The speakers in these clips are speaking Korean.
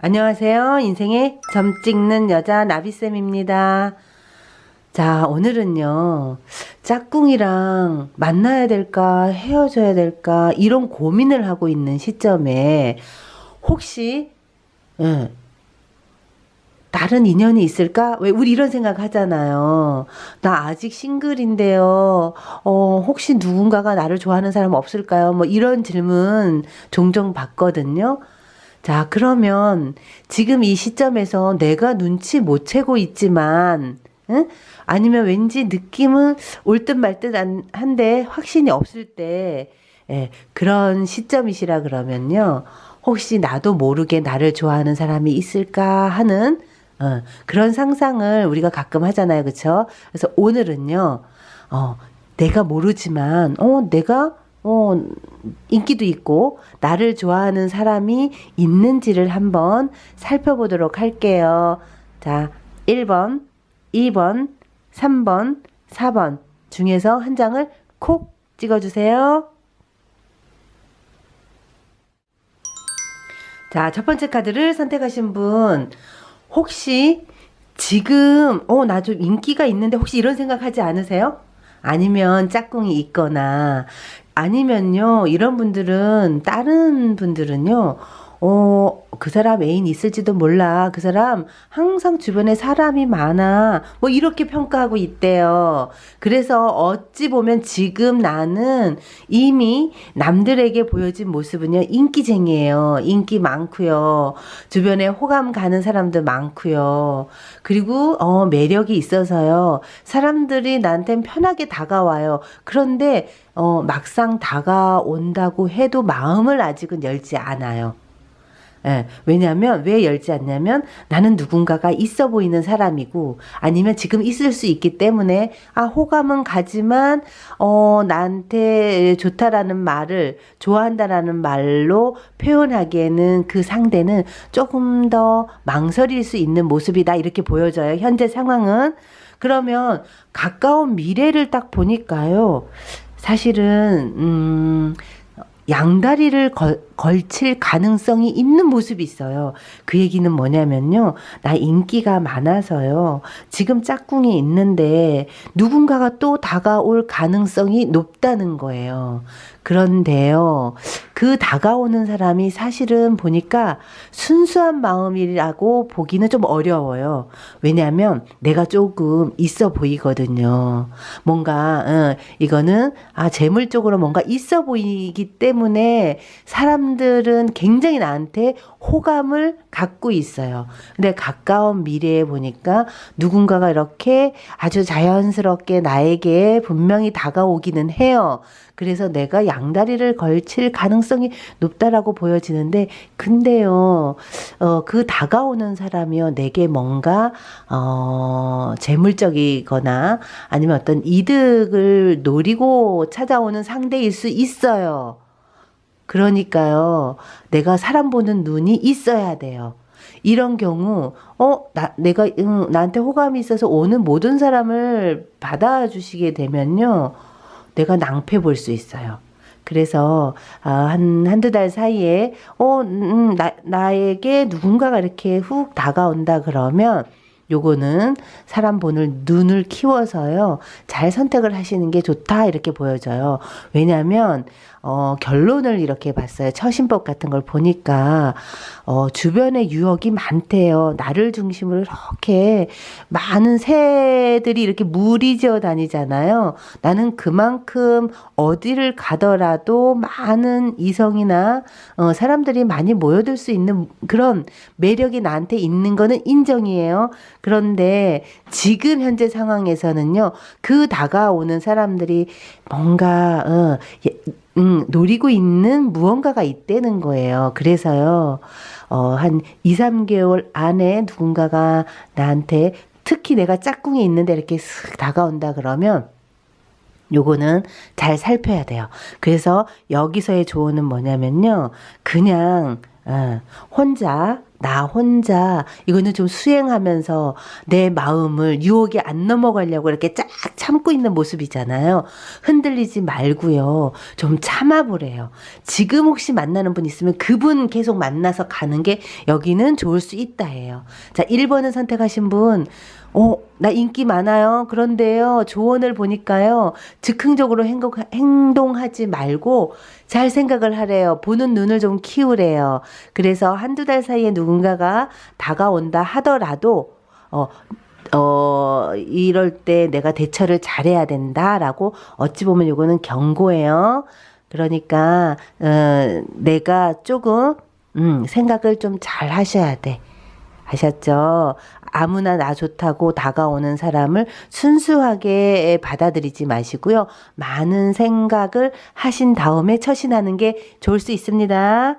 안녕하세요. 인생의 점 찍는 여자 나비쌤입니다. 자, 오늘은요, 짝꿍이랑 만나야 될까, 헤어져야 될까, 이런 고민을 하고 있는 시점에, 혹시, 예, 다른 인연이 있을까? 왜 우리 이런 생각 하잖아요. 나 아직 싱글인데요. 어, 혹시 누군가가 나를 좋아하는 사람 없을까요? 뭐 이런 질문 종종 받거든요. 자, 그러면 지금 이 시점에서 내가 눈치 못 채고 있지만, 응? 아니면 왠지 느낌은 올 듯 말 듯 한데 확신이 없을 때, 예, 그런 시점이시라 그러면요. 혹시 나도 모르게 나를 좋아하는 사람이 있을까 하는 어, 그런 상상을 우리가 가끔 하잖아요. 그쵸? 그래서 오늘은요, 어, 내가 모르지만, 어, 내가, 어, 인기도 있고, 나를 좋아하는 사람이 있는지를 한번 살펴보도록 할게요. 자, 1번, 2번, 3번, 4번 중에서 한 장을 콕 찍어주세요. 자, 첫 번째 카드를 선택하신 분, 혹시 지금, 어, 나 좀 인기가 있는데 혹시 이런 생각 하지 않으세요? 아니면 짝꿍이 있거나, 아니면요, 이런 분들은, 다른 분들은요, 어, 그 사람 애인 있을지도 몰라. 그 사람 항상 주변에 사람이 많아. 뭐 이렇게 평가하고 있대요. 그래서 어찌 보면 지금 나는 이미 남들에게 보여진 모습은요, 인기쟁이에요. 인기 많고요. 주변에 호감 가는 사람도 많고요. 그리고 어, 매력이 있어서요. 사람들이 나한텐 편하게 다가와요. 그런데 어, 막상 다가온다고 해도 마음을 아직은 열지 않아요. 예, 왜냐하면 왜 열지 않냐면 나는 누군가가 있어 보이는 사람이고 아니면 지금 있을 수 있기 때문에 아 호감은 가지만 어 나한테 좋다라는 말을 좋아한다라는 말로 표현하기에는 그 상대는 조금 더 망설일 수 있는 모습이다 이렇게 보여져요 현재 상황은. 그러면 가까운 미래를 딱 보니까요 사실은 음 양다리를 걸, 걸칠 가능성이 있는 모습이 있어요. 그 얘기는 뭐냐면요. 나 인기가 많아서요. 지금 짝꿍이 있는데 누군가가 또 다가올 가능성이 높다는 거예요. 그런데요. 그 다가오는 사람이 사실은 보니까 순수한 마음이라고 보기는 좀 어려워요. 왜냐하면 내가 조금 있어 보이거든요. 뭔가, 어, 이거는, 아, 재물 쪽으로 뭔가 있어 보이기 때문에 사람 들은 굉장히 나한테 호감을 갖고 있어요. 근데 가까운 미래에 보니까 누군가가 이렇게 아주 자연스럽게 나에게 분명히 다가오기는 해요. 그래서 내가 양다리를 걸칠 가능성이 높다라고 보여지는데, 근데요, 어, 그 다가오는 사람이요, 내게 뭔가, 어, 재물적이거나 아니면 어떤 이득을 노리고 찾아오는 상대일 수 있어요. 그러니까요, 내가 사람 보는 눈이 있어야 돼요. 이런 경우, 어, 나, 내가, 응, 나한테 호감이 있어서 오는 모든 사람을 받아주시게 되면요, 내가 낭패 볼 수 있어요. 그래서 아, 한 한두 달 사이에 어, 음, 나, 나에게 누군가가 이렇게 훅 다가온다 그러면 요거는 사람 보는 눈을 키워서요. 잘 선택을 하시는 게 좋다 이렇게 보여져요. 왜냐하면 어, 결론을 이렇게 봤어요. 처신법 같은 걸 보니까 어, 주변에 유혹이 많대요. 나를 중심으로 이렇게 많은 새들이 이렇게 무리지어 다니잖아요. 나는 그만큼 어디를 가더라도 많은 이성이나 어, 사람들이 많이 모여들 수 있는 그런 매력이 나한테 있는 거는 인정이에요. 그런데 지금 현재 상황에서는요, 그 다가오는 사람들이 뭔가, 어, 음, 노리고 있는 무언가가 있다는 거예요. 그래서요, 어, 한 2, 3개월 안에 누군가가 나한테 특히 내가 짝꿍이 있는데 이렇게 쓱 다가온다 그러면 요거는 잘 살펴야 돼요. 그래서 여기서의 조언은 뭐냐면요. 그냥 어, 혼자, 나 혼자, 이거는 좀 수행하면서 내 마음을 유혹에 안 넘어가려고 이렇게 쫙 참고 있는 모습이잖아요. 흔들리지 말고요. 좀 참아보래요. 지금 혹시 만나는 분 있으면 그분 계속 만나서 가는 게 여기는 좋을 수 있다 해요. 자, 1번을 선택하신 분, 어, 나 인기 많아요. 그런데요, 조언을 보니까요, 즉흥적으로 행동, 행동하지 말고 잘 생각을 하래요. 보는 눈을 좀 키우래요. 그래서 한두 달 사이에 누 군가가 다가온다 하더라도, 어, 어, 이럴 때 내가 대처를 잘해야 된다라고 어찌 보면 이거는 경고예요. 그러니까, 어, 내가 조금, 음, 생각을 좀 잘 하셔야 돼. 아셨죠? 아무나 나 좋다고 다가오는 사람을 순수하게 받아들이지 마시고요. 많은 생각을 하신 다음에 처신하는 게 좋을 수 있습니다.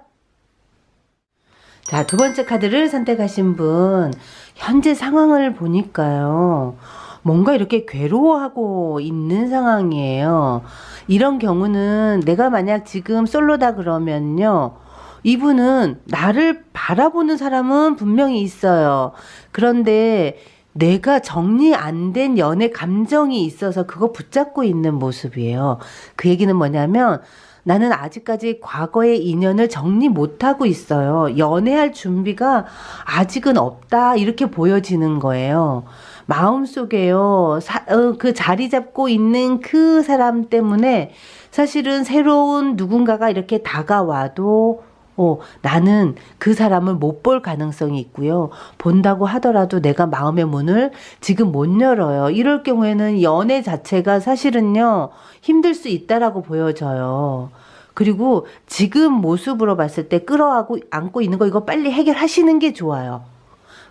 자, 두 번째 카드를 선택하신 분, 현재 상황을 보니까요. 뭔가 이렇게 괴로워하고 있는 상황이에요. 이런 경우는 내가 만약 지금 솔로다 그러면요. 이분은 나를 바라보는 사람은 분명히 있어요. 그런데 내가 정리 안 된 연애 감정이 있어서 그거 붙잡고 있는 모습이에요. 그 얘기는 뭐냐면 나는 아직까지 과거의 인연을 정리 못하고 있어요. 연애할 준비가 아직은 없다. 이렇게 보여지는 거예요. 마음속에요. 사, 어, 그 자리 잡고 있는 그 사람 때문에 사실은 새로운 누군가가 이렇게 다가와도 어, 나는 그 사람을 못 볼 가능성이 있고요. 본다고 하더라도 내가 마음의 문을 지금 못 열어요. 이럴 경우에는 연애 자체가 사실은요, 힘들 수 있다라고 보여져요. 그리고 지금 모습으로 봤을 때 끌어안고 안고 있는 거 이거 빨리 해결하시는 게 좋아요.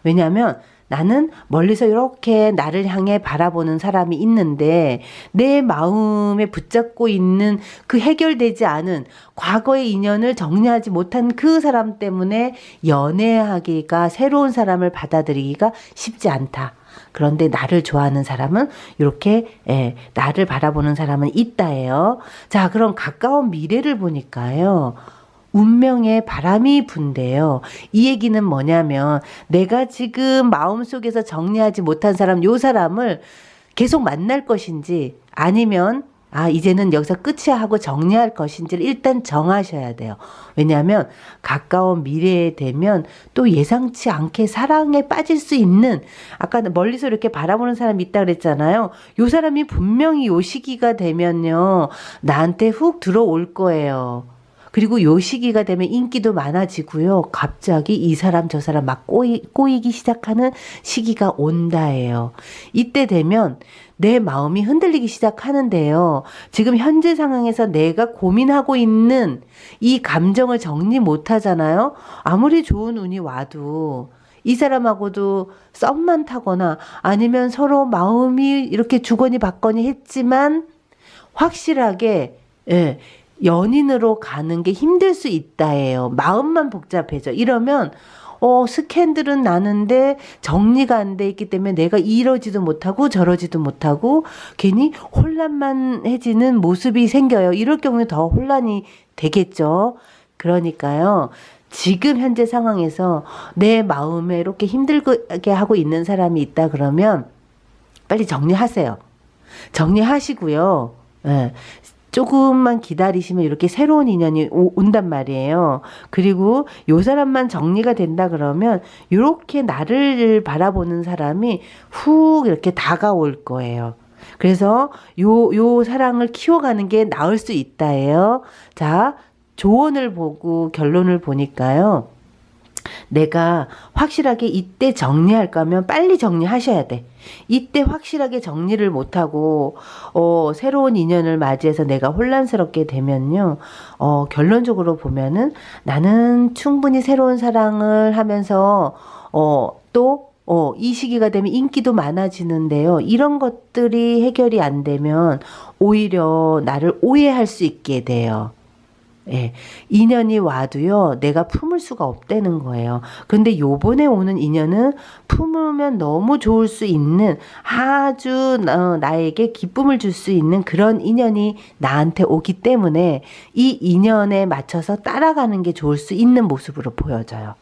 왜냐하면 나는 멀리서 이렇게 나를 향해 바라보는 사람이 있는데 내 마음에 붙잡고 있는 그 해결되지 않은 과거의 인연을 정리하지 못한 그 사람 때문에 연애하기가 새로운 사람을 받아들이기가 쉽지 않다. 그런데 나를 좋아하는 사람은 이렇게 예, 나를 바라보는 사람은 있다예요. 자, 그럼 가까운 미래를 보니까요. 운명의 바람이 분대요. 이 얘기는 뭐냐면 내가 지금 마음속에서 정리하지 못한 사람 요 사람을 계속 만날 것인지 아니면 아, 이제는 여기서 끝이야 하고 정리할 것인지를 일단 정하셔야 돼요. 왜냐하면 가까운 미래에 되면 또 예상치 않게 사랑에 빠질 수 있는 아까 멀리서 이렇게 바라보는 사람이 있다 그랬잖아요. 요 사람이 분명히 요 시기가 되면요. 나한테 훅 들어올 거예요. 그리고 요 시기가 되면 인기도 많아지고요. 갑자기 이 사람 저 사람 막 꼬이, 꼬이기 시작하는 시기가 온다예요. 이때 되면 내 마음이 흔들리기 시작하는데요. 지금 현재 상황에서 내가 고민하고 있는 이 감정을 정리 못 하잖아요. 아무리 좋은 운이 와도 이 사람하고도 썸만 타거나 아니면 서로 마음이 이렇게 주거니 받거니 했지만 확실하게 예, 연인으로 가는 게 힘들 수 있다예요. 마음만 복잡해져. 이러면 어, 스캔들은 나는데 정리가 안 돼 있기 때문에 내가 이러지도 못하고 저러지도 못하고 괜히 혼란만 해지는 모습이 생겨요. 이럴 경우에 더 혼란이 되겠죠. 그러니까요. 지금 현재 상황에서 내 마음에 이렇게 힘들게 하고 있는 사람이 있다 그러면 빨리 정리하세요. 정리하시고요. 예. 조금만 기다리시면 이렇게 새로운 인연이 오, 온단 말이에요. 그리고 요 사람만 정리가 된다 그러면 이렇게 나를 바라보는 사람이 훅 이렇게 다가올 거예요. 그래서 요, 요 사랑을 키워가는 게 나을 수 있다예요. 자, 조언을 보고 결론을 보니까요. 내가 확실하게 이때 정리할 거면 빨리 정리하셔야 돼. 이때 확실하게 정리를 못하고, 어, 새로운 인연을 맞이해서 내가 혼란스럽게 되면요, 어, 결론적으로 보면은 나는 충분히 새로운 사랑을 하면서, 어, 또, 어, 이 시기가 되면 인기도 많아지는데요. 이런 것들이 해결이 안 되면 오히려 나를 오해할 수 있게 돼요. 예. 인연이 와도요, 내가 품을 수가 없다는 거예요. 근데 요번에 오는 인연은 품으면 너무 좋을 수 있는 아주 어, 나에게 기쁨을 줄 수 있는 그런 인연이 나한테 오기 때문에 이 인연에 맞춰서 따라가는 게 좋을 수 있는 모습으로 보여져요.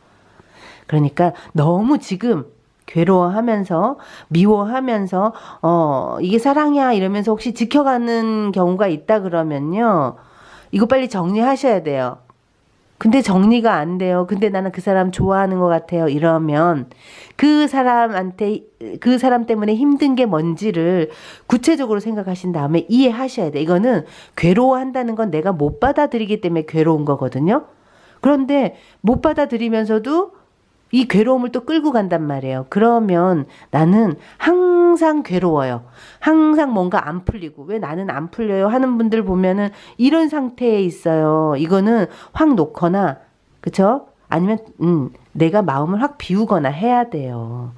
그러니까 너무 지금 괴로워하면서 미워하면서 어 이게 사랑이야 이러면서 혹시 지켜가는 경우가 있다 그러면요 이거 빨리 정리하셔야 돼요. 근데 정리가 안 돼요. 근데 나는 그 사람 좋아하는 것 같아요. 이러면 그 사람한테 그 사람 때문에 힘든 게 뭔지를 구체적으로 생각하신 다음에 이해하셔야 돼. 이거는 괴로워한다는 건 내가 못 받아들이기 때문에 괴로운 거거든요. 그런데 못 받아들이면서도 이 괴로움을 또 끌고 간단 말이에요. 그러면 나는 항상 괴로워요. 항상 뭔가 안 풀리고 왜 나는 안 풀려요 하는 분들 보면은 이런 상태에 있어요. 이거는 확 놓거나 그쵸? 아니면 음, 내가 마음을 확 비우거나 해야 돼요.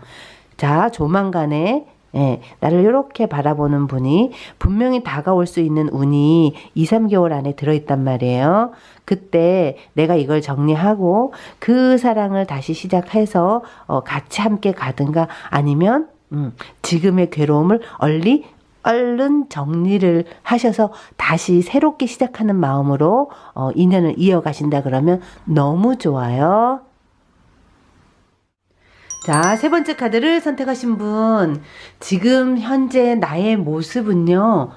자, 조만간에 예, 나를 이렇게 바라보는 분이 분명히 다가올 수 있는 운이 2, 3개월 안에 들어있단 말이에요. 그때 내가 이걸 정리하고 그 사랑을 다시 시작해서 어, 같이 함께 가든가 아니면 음, 지금의 괴로움을 얼리 얼른 정리를 하셔서 다시 새롭게 시작하는 마음으로 어, 인연을 이어가신다 그러면 너무 좋아요. 자, 세 번째 카드를 선택하신 분. 지금 현재 나의 모습은요.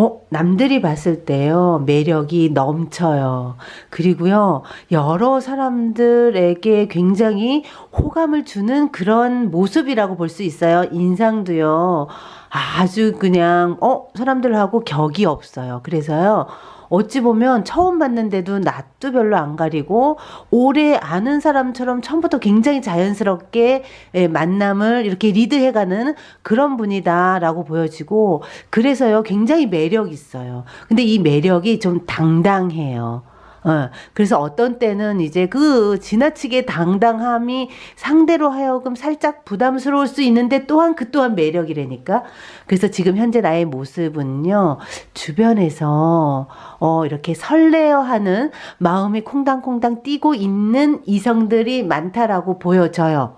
어, 남들이 봤을 때요, 매력이 넘쳐요. 그리고요, 여러 사람들에게 굉장히 호감을 주는 그런 모습이라고 볼 수 있어요. 인상도요, 아주 그냥, 어, 사람들하고 격이 없어요. 그래서요, 어찌 보면 처음 봤는데도 낯도 별로 안 가리고 오래 아는 사람처럼 처음부터 굉장히 자연스럽게 예, 만남을 이렇게 리드해가는 그런 분이다라고 보여지고 그래서요 굉장히 매력 있어요. 근데 이 매력이 좀 당당해요. 어, 그래서 어떤 때는 이제 그 지나치게 당당함이 상대로 하여금 살짝 부담스러울 수 있는데 또한 그 또한 매력이라니까. 그래서 지금 현재 나의 모습은요, 주변에서, 어, 이렇게 설레어 하는 마음이 콩당콩당 뛰고 있는 이성들이 많다라고 보여져요.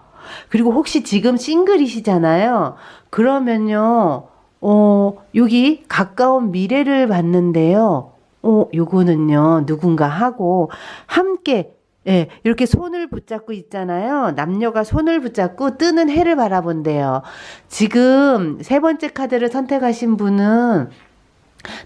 그리고 혹시 지금 싱글이시잖아요. 그러면요, 어, 여기 가까운 미래를 봤는데요. 어, 요거는요, 누군가 하고 함께 예, 이렇게 손을 붙잡고 있잖아요. 남녀가 손을 붙잡고 뜨는 해를 바라본대요. 지금 세 번째 카드를 선택하신 분은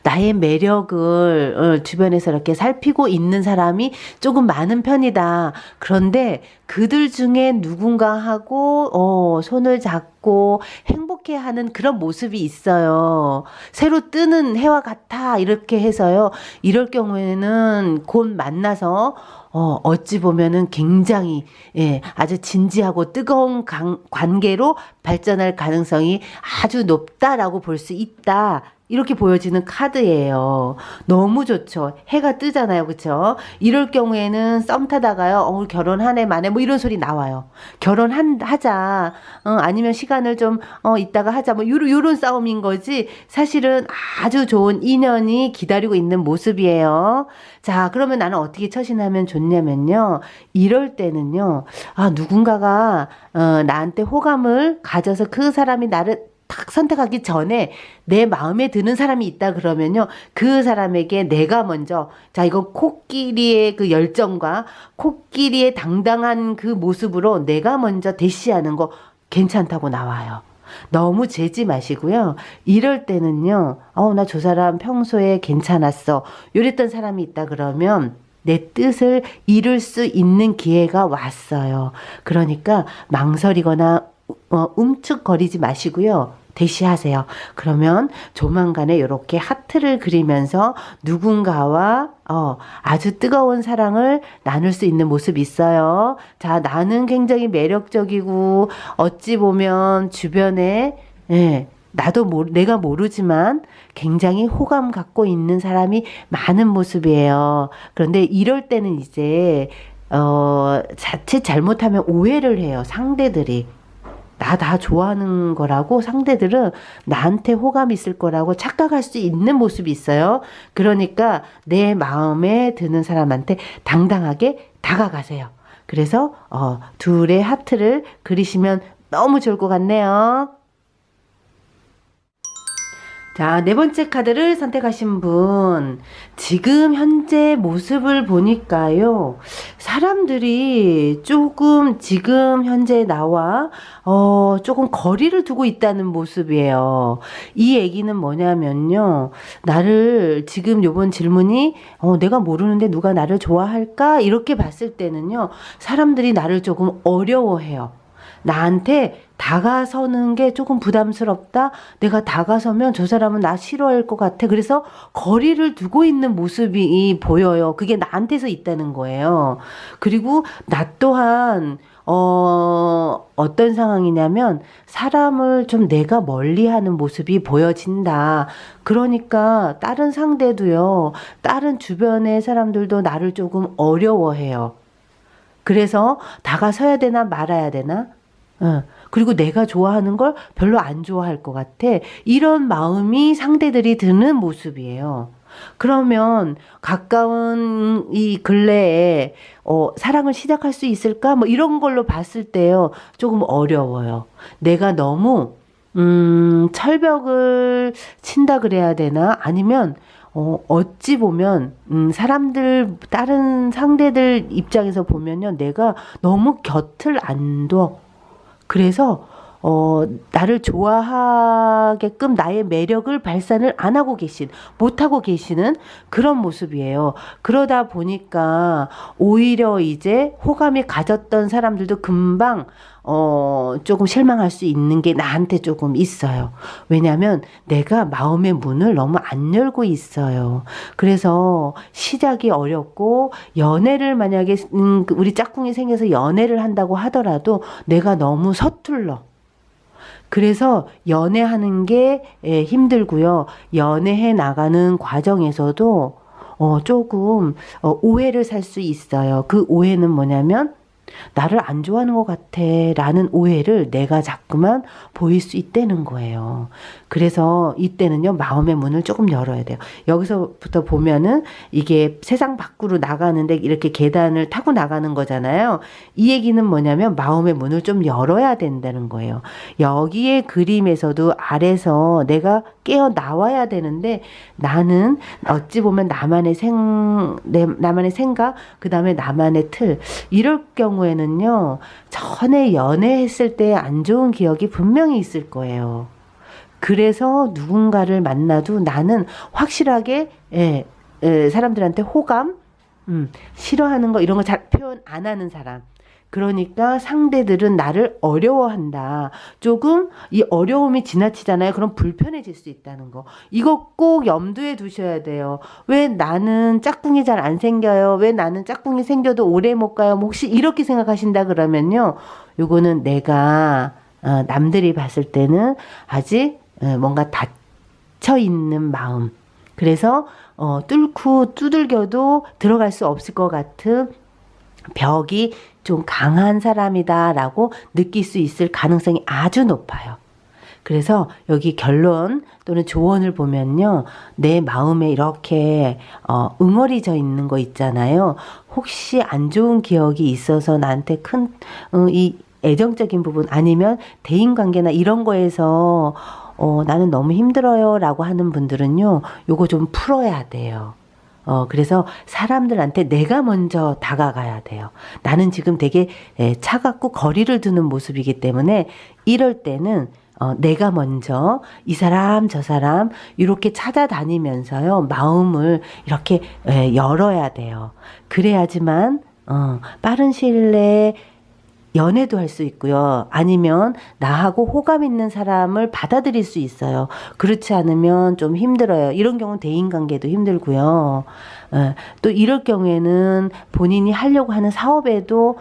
나의 매력을 어, 주변에서 이렇게 살피고 있는 사람이 조금 많은 편이다. 그런데 그들 중에 누군가 하고 어, 손을 잡고 행복해 하는 그런 모습이 있어요. 새로 뜨는 해와 같아. 이렇게 해서요. 이럴 경우에는 곧 만나서 어, 어찌 보면은 굉장히, 예, 아주 진지하고 뜨거운 관, 관계로 발전할 가능성이 아주 높다라고 볼 수 있다. 이렇게 보여지는 카드예요. 너무 좋죠. 해가 뜨잖아요. 그쵸? 이럴 경우에는 썸 타다가요. 어, 결혼 한해 만에 뭐 이런 소리 나와요. 결혼한, 하자. 어, 아니면 시간을 좀, 어, 있다가 하자. 뭐 요런, 요런 싸움인 거지. 사실은 아주 좋은 인연이 기다리고 있는 모습이에요. 자, 그러면 나는 어떻게 처신하면 좋냐면요. 이럴 때는요. 아, 누군가가, 어, 나한테 호감을 가져서 그 사람이 나를 딱 선택하기 전에 내 마음에 드는 사람이 있다 그러면요. 그 사람에게 내가 먼저, 자, 이거 코끼리의 그 열정과 코끼리의 당당한 그 모습으로 내가 먼저 대시하는 거 괜찮다고 나와요. 너무 재지 마시고요. 이럴 때는요, 어, 나 저 사람 평소에 괜찮았어. 요랬던 사람이 있다 그러면 내 뜻을 이룰 수 있는 기회가 왔어요. 그러니까 망설이거나 어, 움츠거리지 마시고요. 대시하세요. 그러면 조만간에 이렇게 하트를 그리면서 누군가와 어, 아주 뜨거운 사랑을 나눌 수 있는 모습이 있어요. 자, 나는 굉장히 매력적이고 어찌 보면 주변에 예, 나도 모르, 내가 모르지만 굉장히 호감 갖고 있는 사람이 많은 모습이에요. 그런데 이럴 때는 이제 어, 자칫 잘못하면 오해를 해요. 상대들이. 나 다 좋아하는 거라고 상대들은 나한테 호감 있을 거라고 착각할 수 있는 모습이 있어요. 그러니까 내 마음에 드는 사람한테 당당하게 다가가세요. 그래서 어, 둘의 하트를 그리시면 너무 좋을 것 같네요. 자, 네 번째 카드를 선택하신 분. 지금 현재 모습을 보니까요. 사람들이 조금 지금 현재 나와, 어, 조금 거리를 두고 있다는 모습이에요. 이 얘기는 뭐냐면요. 나를 지금 요번 질문이, 어, 내가 모르는데 누가 나를 좋아할까? 이렇게 봤을 때는요. 사람들이 나를 조금 어려워해요. 나한테 다가서는 게 조금 부담스럽다. 내가 다가서면 저 사람은 나 싫어할 것 같아. 그래서 거리를 두고 있는 모습이 보여요. 그게 나한테서 있다는 거예요. 그리고 나 또한 어, 어떤 상황이냐면, 사람을 좀 내가 멀리 하는 모습이 보여진다. 그러니까, 다른 상대도요, 다른 주변의 사람들도 나를 조금 어려워해요. 그래서 다가서야 되나 말아야 되나? 어. 그리고 내가 좋아하는 걸 별로 안 좋아할 것 같아. 이런 마음이 상대들이 드는 모습이에요. 그러면 가까운 이 근래에 어, 사랑을 시작할 수 있을까? 뭐 이런 걸로 봤을 때요. 조금 어려워요. 내가 너무 음, 철벽을 친다 그래야 되나? 아니면 어, 어찌 보면, 음, 사람들, 다른 상대들 입장에서 보면요, 내가 너무 곁을 안 둬. 그래서 어, 나를 좋아하게끔 나의 매력을 발산을 안 하고 계신, 못 하고 계시는 그런 모습이에요. 그러다 보니까 오히려 이제 호감이 가졌던 사람들도 금방 어, 조금 실망할 수 있는 게 나한테 조금 있어요. 왜냐면 내가 마음의 문을 너무 안 열고 있어요. 그래서 시작이 어렵고 연애를 만약에 음, 우리 짝꿍이 생겨서 연애를 한다고 하더라도 내가 너무 서툴러. 그래서 연애하는 게 예, 힘들고요. 연애해 나가는 과정에서도 어, 조금 어, 오해를 살 수 있어요. 그 오해는 뭐냐면 나를 안 좋아하는 것 같아 라는 오해를 내가 자꾸만 보일 수 있다는 거예요. 그래서 이때는요, 마음의 문을 조금 열어야 돼요. 여기서부터 보면은 이게 세상 밖으로 나가는데 이렇게 계단을 타고 나가는 거잖아요. 이 얘기는 뭐냐면 마음의 문을 좀 열어야 된다는 거예요. 여기에 그림에서도 아래서 내가 깨어 나와야 되는데 나는 어찌 보면 나만의 생, 내, 나만의 생각, 그 다음에 나만의 틀, 이럴 경우 에는요, 전에 연애했을 때 안 좋은 기억이 분명히 있을 거예요. 그래서 누군가를 만나도 나는 확실하게 예, 예, 사람들한테 호감, 음, 싫어하는 거 이런 거 잘 표현 안 하는 사람. 그러니까 상대들은 나를 어려워한다. 조금 이 어려움이 지나치잖아요. 그럼 불편해질 수 있다는 거. 이거 꼭 염두에 두셔야 돼요. 왜 나는 짝꿍이 잘 안 생겨요? 왜 나는 짝꿍이 생겨도 오래 못 가요? 뭐 혹시 이렇게 생각하신다 그러면요. 요거는 내가 어, 남들이 봤을 때는 아직 어, 뭔가 닫혀 있는 마음. 그래서 어, 뚫고 두들겨도 들어갈 수 없을 것 같은 벽이 좀 강한 사람이다라고 느낄 수 있을 가능성이 아주 높아요. 그래서 여기 결론 또는 조언을 보면요. 내 마음에 이렇게 어, 응어리져 있는 거 있잖아요. 혹시 안 좋은 기억이 있어서 나한테 큰이 어, 애정적인 부분 아니면 대인 관계나 이런 거에서 어, 나는 너무 힘들어요 라고 하는 분들은요, 요거 좀 풀어야 돼요. 어, 그래서 사람들한테 내가 먼저 다가가야 돼요. 나는 지금 되게 에, 차갑고 거리를 두는 모습이기 때문에 이럴 때는 어, 내가 먼저 이 사람 저 사람 이렇게 찾아다니면서요 마음을 이렇게 에, 열어야 돼요. 그래야지만 어, 빠른 시일 내에 연애도 할 수 있고요. 아니면 나하고 호감 있는 사람을 받아들일 수 있어요. 그렇지 않으면 좀 힘들어요. 이런 경우는 대인관계도 힘들고요. 어, 또 이럴 경우에는 본인이 하려고 하는 사업에도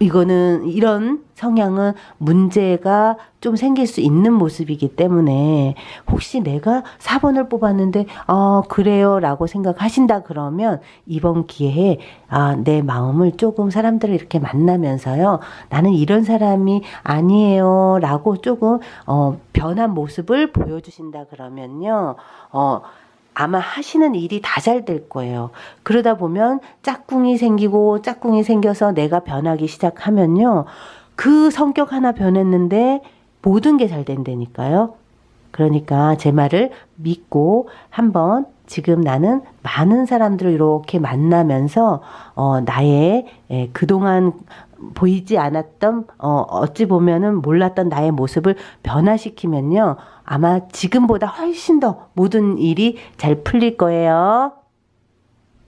이거는 이런 성향은 문제가 좀 생길 수 있는 모습이기 때문에 혹시 내가 4번을 뽑았는데 어 그래요라고 생각하신다 그러면 이번 기회에 아 내 마음을 조금 사람들을 이렇게 만나면서요 나는 이런 사람이 아니에요라고 조금 어 변한 모습을 보여주신다 그러면요 어 아마 하시는 일이 다 잘 될 거예요. 그러다 보면 짝꿍이 생기고 짝꿍이 생겨서 내가 변하기 시작하면요. 그 성격 하나 변했는데 모든 게 잘 된다니까요. 그러니까 제 말을 믿고 한번 지금 나는 많은 사람들을 이렇게 만나면서 어 나의 예, 그동안 보이지 않았던 어 어찌 보면은 몰랐던 나의 모습을 변화시키면요. 아마 지금보다 훨씬 더 모든 일이 잘 풀릴 거예요.